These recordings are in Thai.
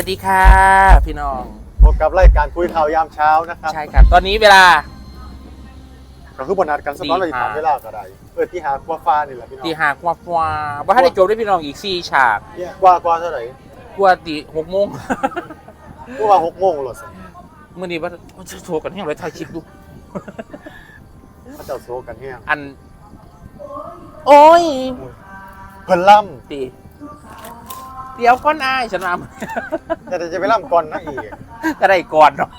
สวัสดีค่ะ พี่น้อง พบกับรายการคุยข่าวยามเช้านะครับใช่ครับ ตอนนี้เวลา ก็คือบนัดกันสักน้อยเราจะตีห้าทำเวลาก็ได้เออที่หากว่าฟ้านี่แหละพี่น้องตีหากว่าว่าว่าให้ได้จบด้วยพี่น้องอีกสี่ฉากเนี่ยกว่ากว่าเท่าไหร่กว่าตีหกโมงเมื่อวานหกโมงหรอสิมื่อนี้ว่าจะโทรกันให้เราถ่ายคลิปดูพระเจ้าโซกันแห้งอัน โอ้ยเพิ่นล่ตี เดี๋ยวก้อนอายฉันมาำแต่จะไปล่ำก่อนนะอีกก็ได้ก่อนเนาะ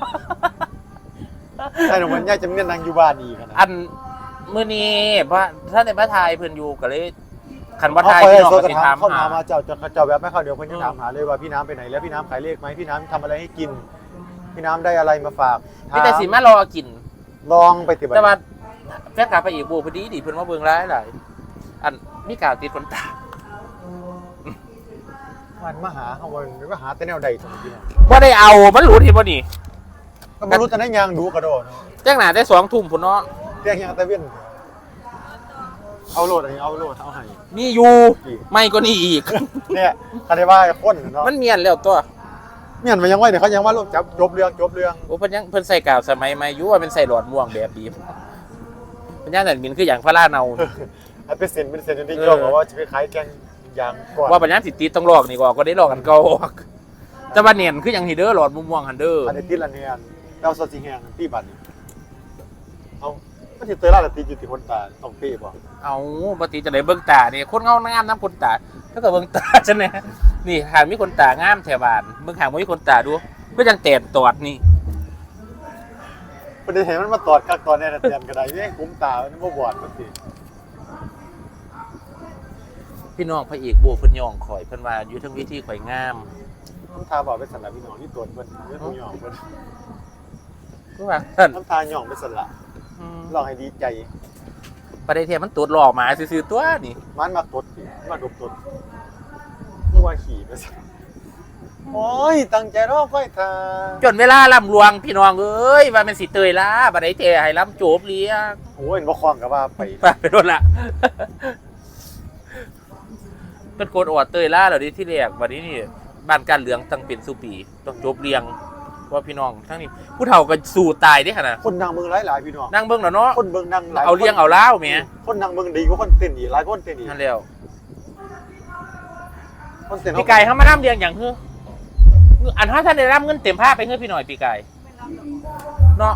ใช่หนูมันย่าจะเมียนนางอยู่บ้านอีกอะนะอันมื่อนี้พระท่านในพระทายเพิ่นอยู่ก็เลยขันพระเขาทายคอยพี่น้องโซก็กันสิถาถามมเข้าหามามาเจ้าเจ้าเจ้าแบบไม่เข้าเดี๋ยวเพิ่นจะอืมถามหาเลยว่าพี่น้ำไปไหนแล้วพี่น้ำขายเลขไหมพี่น้ำทำอะไรให้กิน พี่น้ำได้อะไรมาฝากพี่แต่สิมารอกิน ลองไปติบัติแต่ว่าแฟนกลับไปอีกบูพอดีดิเพิ่นมาเบิ่งร้ายหลายอันมีกาวติดคนตา มันมาหาเขาวันก็หาแต่แนวใดสมจริงบ่ได้เอา มันรู้ที่บ่นี่ก็ไม่รู้จะได้ยางดูกระโดดเนาะแจ้งหน้าได้สองทุ่มพุ่นเนาะ เรียกยังตะเวียนเอาโหลดอะไรเอาโหลดเอาให้มีอยู่อีกไม่ก็นี่อีก เนี่ยคาได้ว่าคนเนาะมันเมียนแล้วตัวเมียนมันยังไงเนี่ยเขายังว่าโลกจับจบเรื่องจบเรื่องโอ้เพิ่นยังเพิ่นใส่กาวสมัยใหม่อยู่ว่าเป็นใส่หลอดม่วงแบบดีเพิ่นย่านนั่นมินคืออย่างพระลาเนาไอ้เป็นเซนเป็นเซนที่ยอมบอกว่าจะไปขายแกง ยางก่อนว่าปัญญาสิติดต้องลอกนี่ก็ก็ได้ลอกกันเก่าออกแต่ว่าเนียนคืออย่างฮีเด้อหลอดม่วงๆหันเด้ออันนี้ติดละเนียนเราสดสีแหงที่บัตรเอาไม่ติดเตยล่าละติดอยู่ที่คนตาต้องตีบ่เอาปกติจะได้เบิ่งตานี่คนเงางามน้ำคนตาถ้าเกิดเบิ่งตาฉันเนี่ยนี่หากมีคนตางามแถวบ้านเบิ่งหางบ่มีคนตาดูก็ยังแตนตอดนี่ประเด็นเห็นมันมาตอดกักตอนเนี่ยเตรียมกระไดเนี่ยคุ้มตามันบ่บอดมันสิ พี่น้องพระเอกโบเพิ่นย่องข่อยเพิ่นว่าอยู่เทั้งวิธีข่อยงามน้ำตาบอกเป็นสันละพี่น้องที่ตัวเพิ่นเรื่องหย่องเพิ่นคือว่าท่านน้ำตาหย่องเป็นสันละลองให้ดีใจประเดี๋ยวเทียมันตูดหลอกหมาซื่อๆตัวนี่มันมากดสิมากดตดเมื่อวานขี่ไปสันโอ้ย ตั้งใจรอค่อยทาจนเวลาล่ำลวงพี่น้องเอ้ยว่ามันสิเตยล่ะบัดนี้เทให้ล่ำโจบเลียงโอ้ยบ่คล้องกับว่าไปไปไปโดนละ เป็นโกนอวดเตยล่าเหล่านี้ที่แรกวันนี้นี่บ้านการเหลืองตั้งเป็นสุปีต้องจบเรียงว่าพี่น้องทั้งนี้ ผู้เฒ่าก็สู่ตายได้ขนาดคนนั่งเมืองหลายๆพี่น้องนั่งเบิ่งแล้วเนาะคนเบิ่งนั่งหลายเอาเลี้ยงเอาเล้าวแหม่คนนั่งเบิ่งดีกว่าคนเต้นอีกหลายคนเต้นอีกนั่นแล้วคนเต้นปีไก่เขามาน้ำเรียงอย่างเฮ้ออันถ้าท่านได้รับเงินเต็มผ้าไปเฮ้อพี่หน่อยปีไก่เนาะ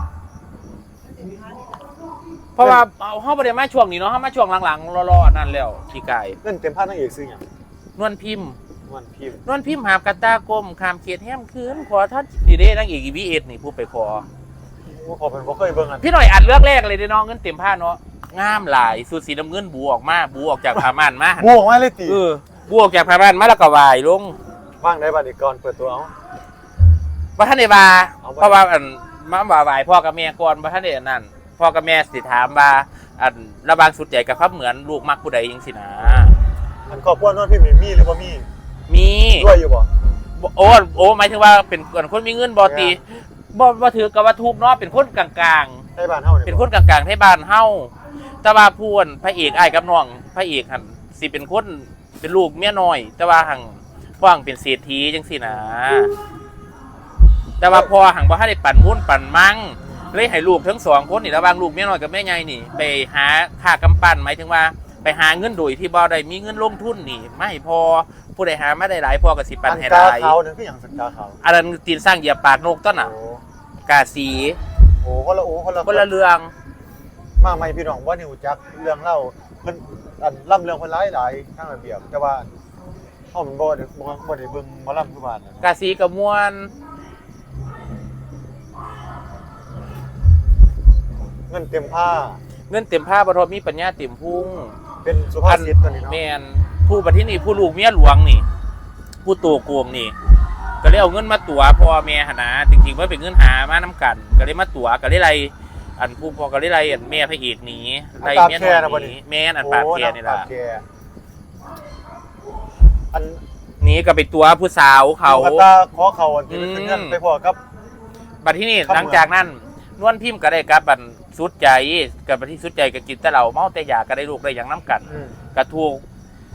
เพราะว่าเอาเขาประเดี๋ยวมาช่วงนี้เนาะเขามาช่วงหลังๆรอๆนั่นแล้วปีไก่เล่นเต็มภาคนางเอกซื้อหยังนวลพิมพ์มันพิมพ์นวลพิมพ์หาบกระตากลมขามเขียดแห้มคืนขอท่านนี่เด้นั่งเอกอีวีเอ็ดนี่พูดไปขอว่าพอเป็นบ่เคยเบิ่งอันพี่หน่อยอัดเลือกแรกเลยเด้น้องเงินเต็มผ้าเนาะงามหลายสูตรสีน้ำเงินบูออกมาบูออกจากผ้าม่านมาบวกมาเลยติเออบูออกจากผ้าม่านมาแล้วก็วายลงว่างได้บัดนี้ก่อนเปิดตัวเอาว่าท่านได้บาเอาไว้เพราะว่าอันมาบ่าวายพ่อกับแม่ก่อนว่าท่านได้อันนั่น พ่อกับแม่สิถามว่าอันระบางสุดใจกับครับเหมือนลูกมักผู้ใดยังสินะอันครอบครัวนอนพิมพ์นี่มีหรือบ่มีมีด้วยอยู่บ่โอ้โอ้หมายถึงว่าเป็นคนมีเงินบอตีบ่บ่ถือกับว่าทุกข์เนาะเป็นคนกลางๆให้บ้านเฮาเนี่ยเป็นคนกลางๆให้บ้านเฮาแต่ว่าพูนพระเอกอ้ายกับน้องพระเอกหันสิเป็นคนเป็นลูกเมียน้อย แต่ว่าหังพ่อหังเป็นเศรษฐีจังสินะแต่ว่าพอหังบ่ทันได้ปั่นมุ่นปั่นมั่ง เลยให้ลูกทั้งสองคนนี่ระหว่างลูกเมียน้อยกับแม่ใหญ่นี่ ไปหาค่ากำปั้นหมายถึงว่าไปหาเงินโดยที่บ่ได้มีเงินลงทุนนี่ไม่พอผู้ใดหามาได้หลายพอก็สิปั่นอันให้กาหลายขาวเนี่ยคือหยังสักกาขาวอันนั้นตีนสร้างเหยียบปากนกต้นน่ะโอ้กาสีโหคนละโอ้คนละคนละเรื่อง มาใหม่พี่น้องว่านี่ฮู้จักเรื่องเล่าเพิ่นอันล่ำเรื่องเพิ่นหลายหลายทางระเบียบแต่ว่าเฮามันบ่ได้บ่บ่ได้เบิ่งหมอลำคือบ้านนะกาสีกับมวล เงินเต็มผ้า เงินเต็มผ้าบรทมีปัญญาเต็มพุ่งเป็นสุภาษิตตัวนี้เนาะแมนผู้บัดที่นี่ผู้ลูกเมียหลวงนี่ ผู้ตัวโกงนี่ ก็เลยเอาเงินมาตั๋วพ่อแม่หนนะจริงๆว่าเป็นเงินหามาน้กัน ก็เลยมาตั๋วก็เลยไล่อันผู้พ่อก็เลยไล่อันแม่พระเอกหนีไล่เมียน้อยหนีแม่นอันปากแค่นี่ล่ะโอ้ปากแค่อันหนีก็ไปตั๋วผู้สาวเขาอัตราขอเขาอันที่มันเป็นเงินอืมไปพอกับบัดที่นี่ครับหลังจากนั้น นวลพิมพ์ก็ได้กับบันสุดใจกับบัดที่สุดใจก็กินแต่เหล้าเมาแต่ยาก็ได้ลูกได้อย่างน้ำกันอืม กระถูก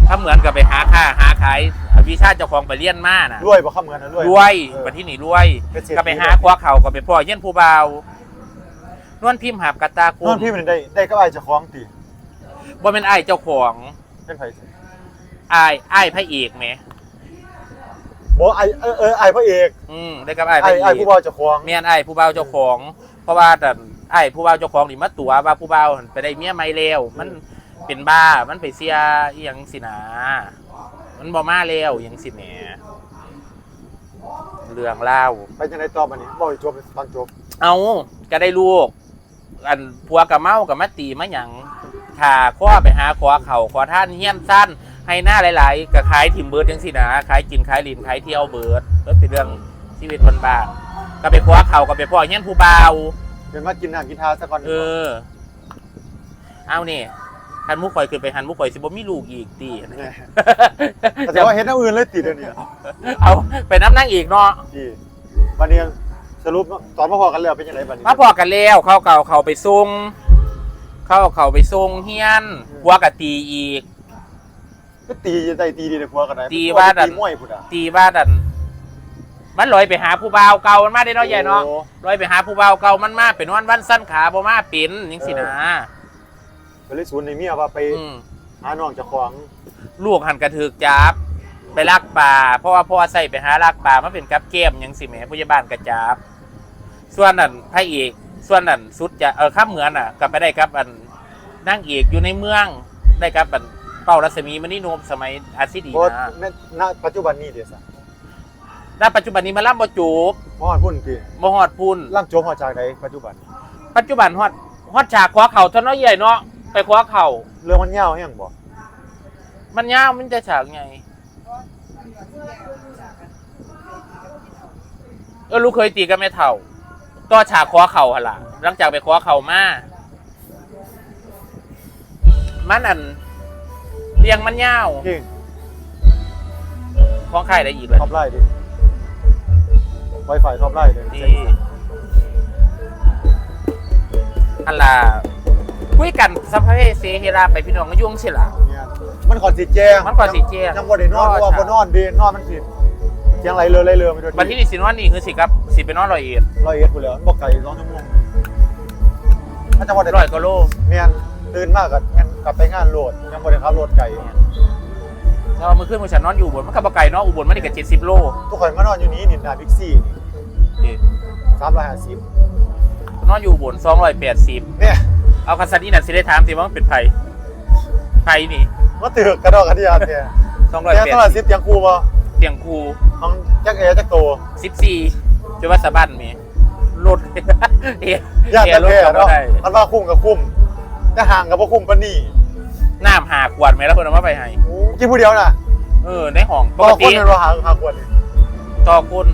ถ้าเหมือนกับไปหาค่าหาขายวิชาเจ้าของไปเรียนมาน่ะรวยบ่คำเหมือนนะรวยรวยเออบัดที่นี่รวยเป็นเศรษฐีก็ไปหาคว้าเขาก็ไปพ่อเย็นผู้เบานวลพิมพ์หาบกระตาคุนอนพี่มันได้ได้ก็ไอ้เจ้าของติบ่เป็นไอ้ายเจ้าของเป็นไผสิไอ้ไอ้ายพระเอกแหมบ่ไอ้เออเออไอ้พระเอกอืมได้กับไอ้ายพไอ้ระเอไอ้กผู้บ่าวเจ้าของเมียนไอ้ายผู้เบาเจ้าของเพ ราะว่าแต่ไอ้ายผู้เบาเจ้าของนี่มาตัวว่าผู้เบาหั่นไปได้เมียใหม่แล้วมันเป็นบ้ามันไปเสียอีหยังสินะมันบ่มาแล้วอหยังสิแหมเรื่องเล่าวไปจังไดต่อบัดนี้บ่ให้จบฟังจบเอาก็ได้ลูก อันผัวกับเมากับมาตีมาหยังขาข้อไปหาขอเข่าขอท่านเฮี้ยนสั้น ให้หน้าหลาย ๆก็ขายถิ่มเบิร์ดจังสินะขายกินขายลินขายเที่ยวเบิร์ดก็เป็นเรื่องชีวิตคนบ้านๆ ก็ไปขอเข่าก็ไปพ่อเฮี้ยนผู้เบาวเดี๋ยวมากินน้ำกินทาซะก่อนเออเอานี่หันมุกข่อยขึ้นไปหันมุกข่อยสิบ่มีลูกอีกตีแหม่แต่ว่าเฮ็ดแนวอื่นเลยติเดี๋ยวนี้เอาไปน้ำนั่งอีกเนาะ ดีวันนี้สรุปตอนมาพอกันแล้วเป็นยังไงบัดนี้ มาพอกันแล้วเขาเก่าเขาไปส่งเขาเอาเขาไปส่งเฮียนหัวกะตีอีก ก็ตีได้ตีดีในผัวกันได้ตีว่าดัน ตีมวยพุ่นอะตีว่าดัน มันลอยไปหาผู้บ่าวเก่ามันมาได้เนาะใหญ่เนาะโอ้ ลอยไปหาผู้บ่าวเก่ามันมาเป็นวันวันสั้นขาบ่มาเป็นจังสินะก็เลยสวนในเมียว่าไปอืมหาน้องเจ้าของลูกหันกระถือกจับ ไปลักปลาเพราะว่าพ่อใส่ไปหาลักปลามันเป็นกับเกมยังสิแหม่ผู้ใหญ่บ้านกระจับ ส่วนนั่นพระเอกส่วนนั่นสุดจะเออข้ามเหมือนอะ กลับไปได้กับอันนั่งเอกอยู่ในเมืองได้กับอันเป้ารัศมีมณีโนมสมัยอาซิดีเพราะนะณณปัจจุบันนี้เดี๋ยวซะ ณปัจจุบันนี้มาล่ำบ่จูบมอดพุ่นคือบ่ฮอดพุ่นล่ำโจมหัวจากใดปัจจุบัน ปัจจุบันฮอดฮอดฉากขวาเข่าเท่าน้อยใหญ่เนาะไปขวาเข่าเรื่องมันยาวแห้งบ่มันยาวมันจะฉากไงเออลูกเคยตีกันไม่เท่าต่อฉากขวาเข่าหนล่ะหลังจากไปขวาเข่ามามันอันเรียงมันยาวจริงของใครได้อีกเลยท็อปไลน์ดิ ไวไฟท็อปไลน์เลยนี่อันล่ะคุยกันสัพเพเสเฮราไปพี่น้องก็ยุ่งสิล่ะเนี่ยมันขอสิแจ้งมันขอสิแจ้งยังบ่ได้นอนเพราะว่าบ่นอนดีนอนมันสิเสียงไหลเลยไหลเลยไปโดนบัดที่นี่สินว่านี่คือสิครับสิเป็นน้อยร้อยเอ็ดร้อยเอ็ดพุ่นแล้วมันบ่ไกล2ชั่วโมงถ้าจังหวัดใดร้อยกว่าโลแม่นตื่นมากก็งั้นกลับไปงานโหลดยังบ่ได้ขับรถไกลแล้วมือขึ้นมือฉันนอนอยู่อุบนมันขับไก่เนาะอุบลมันนี่ก็เจ็ดสิบโลทุกคนมานอนอยู่นี้นี่หน้าบิ๊กซี่นี่นี่ 350นอนอยู่อุบลสองร้อยแปดสิบเนี่ยเอาคันซันนี่นั่นสิได้ถามสิว่ามันเป็นไผไผนี่มาตึกกระดอกกระเดียดเนี่ยสองร้อยแกแปตดลาดสิซิบปเตียงครูบ่เตียงคูห้องจักเอจักโตสิบสี่จะว่าสะบันมีรถเอ๋ญาติเอ๋กันรถแท้ก็บ่เนาะได้มันว่าคุ้มกับคุ้มแต่ห่างกับบ่คุ้มปานนี้น้ำหาขวดไหมแล้วเพิ่นเอามาไปให้กินผู้เดียวน่ะเออในห้องปบ่กคตินเป็นว่าหาหาขวดนี่ต่อคน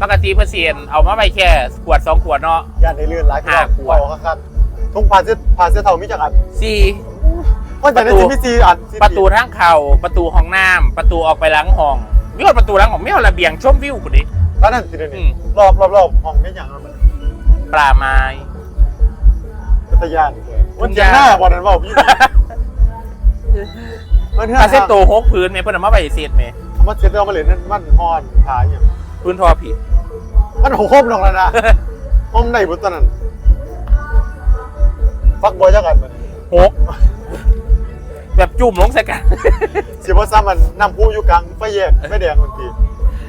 ปกติเพื่อเสียนเอามาไปแค่ขวดสองขวดเนาะญาติในเรือนหลายห้าขวดเป่าคักๆทุ่งผ่านเส้นผ่านเส้นเท่ามีจักอันสี่ ว่าแต่ในประตูที่มีสี่อันสี่ประตูทางเข้าประตูห้องน้ำประตูออกไปหลังห้องมีคนประตูหลังห้องมีคนระเบียงชมวิวคนนี้ ก็นั่นสิเดี๋ยวอืนี้ม รอบรอบรอบห้องเป็นหยังมันปลาไม้ พัทยานี่เลยมันทุ่งเจียหญ้าหน้าบ่นั้นเว้าพี่มันเฮือถ้าเส้นโตหกพื้นไหมเพิ่นเอามาไปเสียดไหม มันเส้นเอามาเล่นนั่นมันฮอนหาหยัง พื้นทอผิดมันโหมนอกแล้วนะห้องไหนบ่ตอนนั้นฟักบอยจักอันมันหกแบบจุ่มลงใส่กันสิบ่ซ้ำมันน้ำพุอยู่กลางไฟแยกไฟแดงมันที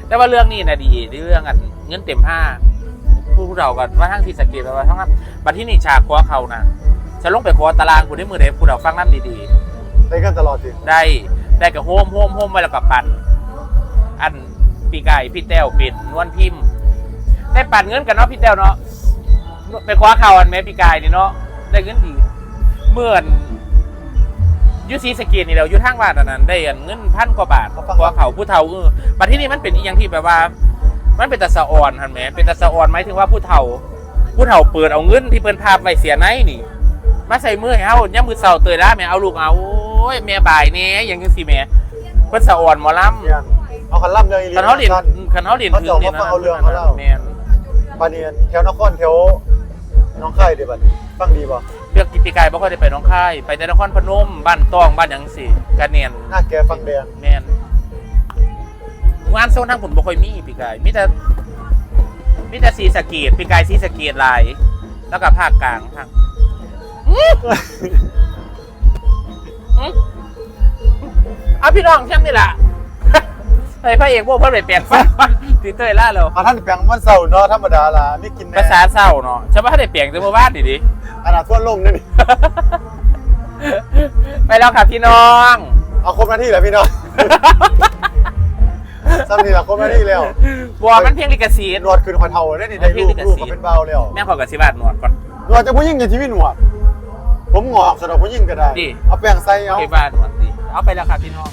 แต่ว่าเรื่องนี้นะดีเรื่องอันเงินเต็มผ้าผู้เรากันว่าทั้งที่สะเกตว่าทั้งนั้นบัดที่นี่ฉากคว้าเขานะฉันลงไปขอตารางคุณได้มือเดผู้เราฟังน้ำดีได้กันตลอดทีๆได้ได้กับโฮมโฮมโฮมไว้แล้วกับปันอัน ปีไก่พี่แต้วเป็นนวลพิมพ์ได้ปั่นเงินกันเนาะพี่แต้วเนาะไปคว้าเขาอันแม่ปีกายนี่เนาะได้เงินดีเมื่อนยูซีสกตนี่เราอยู่ทางบ้านอันนั้นได้เงินพันกว่าบาทคว้าเขาผู้เฒ่าเออบัดที่นี่มันเป็นอีกอย่างที่แบบว่า มันเป็นตาสะออนหันแหมเป็นตาสะออนหมายถึงว่าผู้เฒ่า ผู้เฒ่าเปิดเอาเงินที่เพิ่นพาไปเสียไหนนี่ มาใส่มือให้เฮาย่ามมือเสาเตยล้าแม่เอาลูกเอาโอ้ยแม่บ่ายแหน่อย่างจังซี่แม่เพิ่นสะออนหมอลำ เนี่ยเอาคันล่ำเลยอีหลีคันเฮาเรียนสั้นคันเฮาเรียนเขาถึงจะเอานี่มาฟังเอาเรื่องเขาเล่าแม่นปานนี้แถวนครแถวน้องค่ายเดี๋ยวบัดนี้ฟังดีป่ะกเปียกกิปีกายบ่ค่อยได้ไปหน้องค่าย ไปแต่นครพนม บ้านตอง บ้านหยังสิกะเนียนหน้าแกฟังแดงแมนงานโซนทางผมบ่ค่อยมีปีกายมีแต่มีแต่สีสะเกตปีกายสีสะเกตหลาย แล้วก็ภาคกลางภาคอื้ออื้อเอาพี่น้องช่างนี่ล่ะ ไอ้พระเอกพวกเพิ่นไปแปลงฟันฟันตีเตยล่าแล้วอะท่านแปลงมันเศร้าเนาะธรรมดาล่ะมีกินแน่ภาษาเศร้าเนาะใช่ป่ะถ้าได้เปลี่ยนจะมาบ้านดิดิขนาดทั่วโลกนี่นี่ไปแล้วค่ะพี่น้อง เอาครบหน้าที่แล้วพี่น้องซ้ำนี่ละครบหน้าที่แล้วบัวมันเพียงลิกซีดหนวดขึ้นคอยเท่าได้นี่ได้เอาพี่ลูกลิขลูกสิทธิ์ก็เป็นเบาแล้วแม่ขอกระซิบาดหนวดก่อนหนวดจะผู้หญิงอย่างที่พี่หนวด ผมงอกสำหรับผู้หญิงก็ได้ดิเอาแป้งใส่เอาเก็บบ้านหนวดดิเอาไปแล้วค่ะพี่น้อง